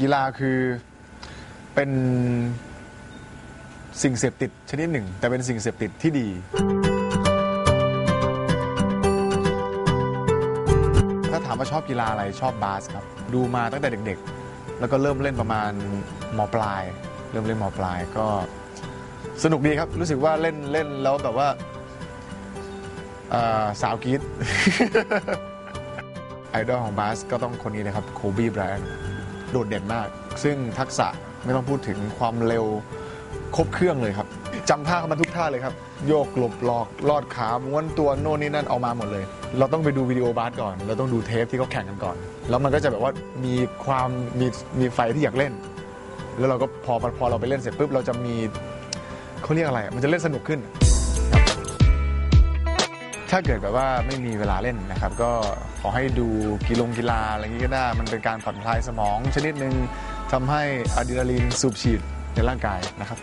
กีฬาคือเป็นสิ่งเสพติดชนิดหนึ่ง แต่เป็นสิ่งเสพติดที่ดี ถ้าถามว่าชอบกีฬาอะไรชอบบาสครับ ดูมาตั้งแต่เด็กๆ แล้วก็เริ่มเล่นประมาณมปลาย เริ่มเล่นมปลายก็สนุกดีครับ รู้สึกว่าเล่นเล่นแล้วแบบว่าสาวกีดไอดอลของบาสก็ต้องคนนี้นะครับโคบีไบรอัน โดดเด่นมาก ซึ่งทักษะไม่ต้องพูดถึงความเร็วครบเครื่องเลยครับจำท่าเขามาทุกท่าเลยครับ โยกหลบหลอกลอดขาม้วนตัวโน่นนี่นั่นเอามาหมดเลย เราต้องไปดูวิดีโอบาสก่อน เราต้องดูเทปที่เขาแข่งกันก่อน แล้วมันก็จะแบบว่ามีความมีมีไฟที่อยากเล่น แล้วเราก็พอพอเราไปเล่นเสร็จปุ๊บเราจะมีเขาเรียกอะไร มันจะเล่นสนุกขึ้น ถ้าเกิดแบบว่าไม่มีเวลาเล่นนะครับ ก็ขอให้ดูกีฬงกีฬาอะไรอย่างนี้ก็ได้ มันเป็นการผ่อนคลายสมองชนิดหนึ่งทำให้อะดรีนาลีนสูบฉีดในร่างกายนะครับ